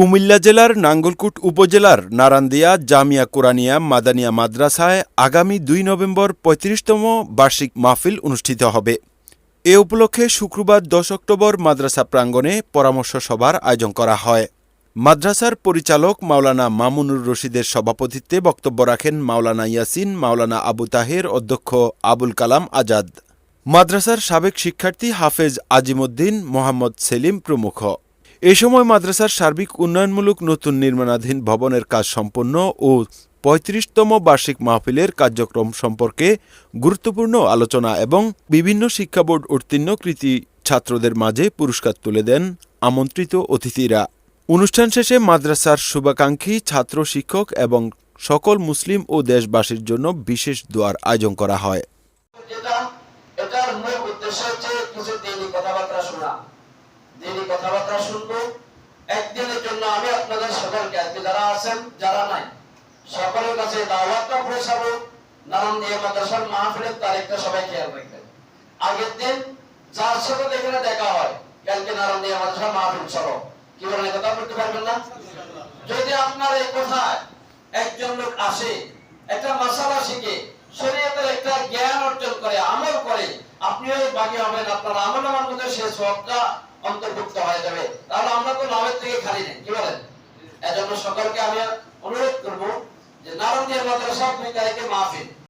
কুমিল্লা জেলার নাঙ্গলকুট উপজেলার নারান্দিয়া, জামিয়া কোরআনিয়া মাদানিয়া মাদ্রাসায় আগামী দুই নভেম্বর পঁয়ত্রিশতম বার্ষিক মাহফিল অনুষ্ঠিত হবে। এ উপলক্ষে শুক্রবার দশ অক্টোবর মাদ্রাসা প্রাঙ্গণে পরামর্শ সভার আয়োজন করা হয়। মাদ্রাসার পরিচালক মাওলানা মামুনুর রশিদের সভাপতিত্বে বক্তব্য রাখেন মাওলানা ইয়াসিন, মাওলানা আবু তাহের, অধ্যক্ষ আবুল কালাম আজাদ। মাদ্রাসার সাবেক শিক্ষার্থী হাফেজ আজিমুদ্দিন, মোহাম্মদ সেলিম প্রমুখ। এ সময় মাদ্রাসার সার্বিক উন্নয়নমূলক নতুন নির্মাণাধীন ভবনের কাজ সম্পন্ন ও পঁয়ত্রিশতম বার্ষিক মাহফিলের কার্যক্রম সম্পর্কে গুরুত্বপূর্ণ আলোচনা এবং বিভিন্ন শিক্ষা বোর্ড উত্তীর্ণ কৃতি ছাত্রদের মাঝে পুরস্কার তুলে দেন আমন্ত্রিত অতিথিরা। অনুষ্ঠান শেষে মাদ্রাসার শুভাকাঙ্ক্ষী ছাত্র শিক্ষক এবং সকল মুসলিম ও দেশবাসীর জন্য বিশেষ দোয়ার আয়োজন করা হয়। কথাবার্তা শুনব। একদিনের জন্য আমি আপনাদের সকলকে, আজকে যারা আছেন, যারা নাই, সকলের কাছে দাওয়াতটা পৌঁছাবো। নানান মাহফিলের তারিখটা সবাই খেয়াল রাখবেন। আগের দিন যার সাথে দেখা হয়, কালকে মাদ্রাসার মাহফিল কি কথা বলতে পারবেন না? যদি আপনার এই কথায় একজন লোক আসে, একটা মশালা শিখে, শরীয়তের একটা জ্ঞান অর্জন করে, আমল করে, আপনিও বাকি হবেন, আপনার আমল আমার মধ্যে সে সবটা অন্তর্ভুক্ত হয়ে যাবে। তাহলে আমরা তো লাভের থেকে খালি নেই, কি বলেন? এজন্য সকলকে আমি অনুরোধ করব যে নারঙ্গের মাদ্রাসা দুই তারিখে মাহফিল।